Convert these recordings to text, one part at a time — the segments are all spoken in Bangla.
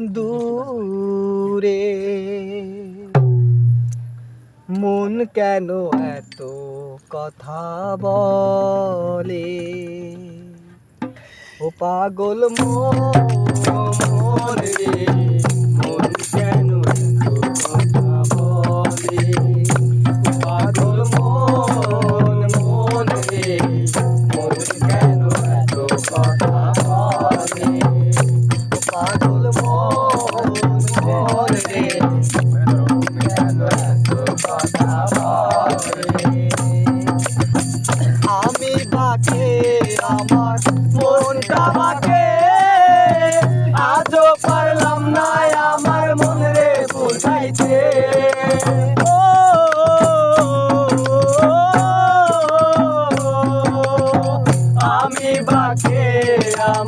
দূরে। মন কেন এত কথা বলে? ও পাগল মন রে।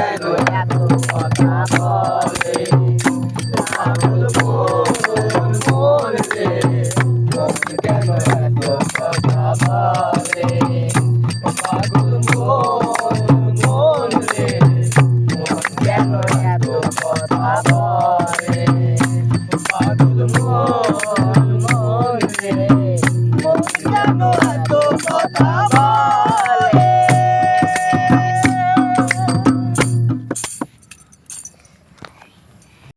কেন এত কথা